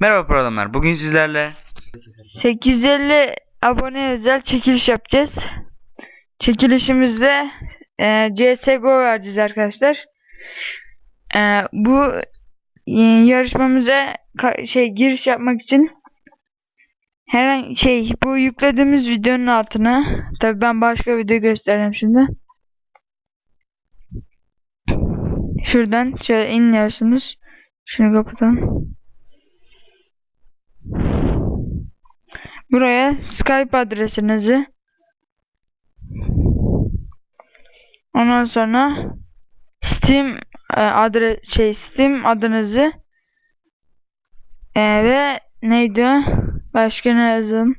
Merhaba programlar. Bugün sizlerle 850 abone özel çekiliş yapacağız. Çekilişimizde e, CSGO vereceğiz arkadaşlar. E, bu e, yarışmamıza şey giriş yapmak için herhangi şey bu yüklediğimiz videonun altına tabi ben başka video göstereceğim şimdi. Şuradan şöyle iniyorsunuz. Şunu kapatalım. Buraya Skype adresinizi. Ondan sonra Steam e, adres şey Steam adınızı e, ve neydi başka ne yazalım?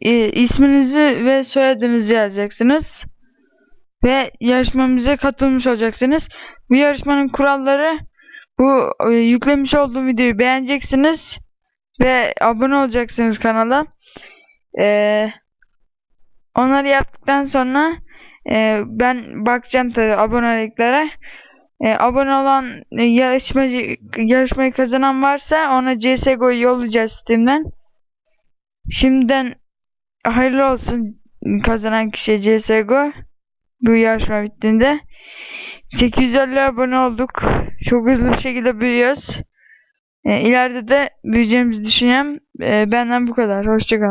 E, isminizi ve soyadınızı yazacaksınız. Ve yarışmamıza katılmış olacaksınız. Bu yarışmanın kuralları bu e, yüklemiş olduğum videoyu beğeneceksiniz ve abone olacaksınız kanala ee, onları yaptıktan sonra e, ben bakacağım tabii aboneliklere. E, abone olan e, yarışmacı yarışmayı kazanan varsa ona CSGO'yu yollayacağız Steam'den. Şimdiden hayırlı olsun kazanan kişiye CSGO. Bu yarışma bittiğinde. 850 abone olduk. Çok hızlı bir şekilde büyüyoruz. E, ileride de büyüyeceğimizi düşünüyorum. E, benden bu kadar. Hoşçakalın.